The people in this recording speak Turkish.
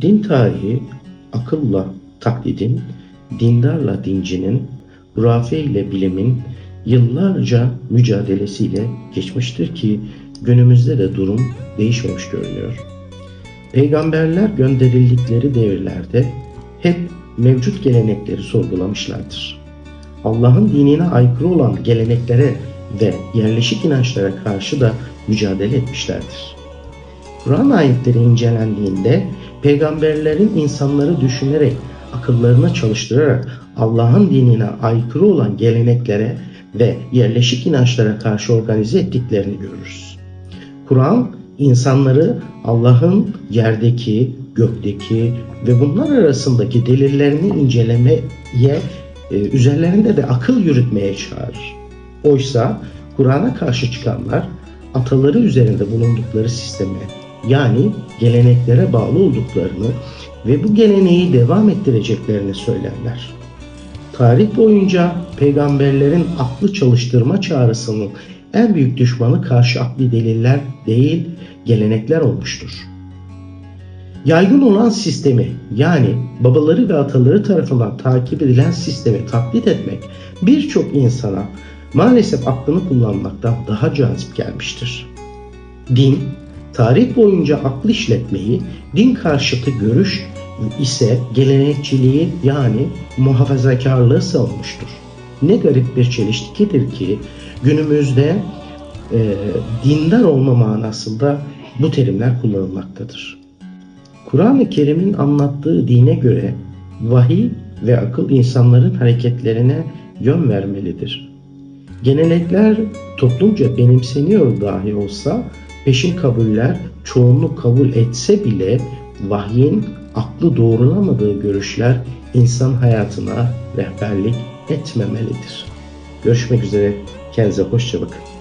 Din tarihi akılla taklidin, dindarla dincinin, hurafe ile bilimin yıllarca mücadelesiyle geçmiştir ki günümüzde de durum değişmemiş görünüyor. Peygamberler gönderildikleri devirlerde hep mevcut gelenekleri sorgulamışlardır. Allah'ın dinine aykırı olan geleneklere ve yerleşik inançlara karşı da mücadele etmişlerdir. Kur'an ayetleri incelendiğinde peygamberlerin insanları düşünerek, akıllarını çalıştırarak Allah'ın dinine aykırı olan geleneklere ve yerleşik inançlara karşı organize ettiklerini görürüz. Kur'an insanları Allah'ın yerdeki, gökteki ve bunlar arasındaki delillerini incelemeye, e, üzerlerinde de akıl yürütmeye çağırır. Oysa Kur'an'a karşı çıkanlar ataları üzerinde bulundukları sisteme yani geleneklere bağlı olduklarını ve bu geleneği devam ettireceklerini söylerler. Tarih boyunca peygamberlerin aklı çalıştırma çağrısının en büyük düşmanı karşı akli deliller değil, gelenekler olmuştur. Yaygın olan sistemi yani babaları ve ataları tarafından takip edilen sistemi taklit etmek birçok insana maalesef aklını kullanmaktan daha cazip gelmiştir. Din, tarih boyunca aklı işletmeyi, din karşıtı görüş ise gelenekçiliği yani muhafazakarlığı savunmuştur. Ne garip bir çelişkidir ki günümüzde e, dindar olma manasında bu terimler kullanılmaktadır. Kur'an-ı Kerim'in anlattığı dine göre vahiy ve akıl insanların hareketlerine yön vermelidir. Gelenekler toplumca benimseniyor dahi olsa peşin kabuller çoğunluk kabul etse bile vahyin aklı doğrulamadığı görüşler insan hayatına rehberlik etmemelidir. Görüşmek üzere. Kendinize hoşça bakın.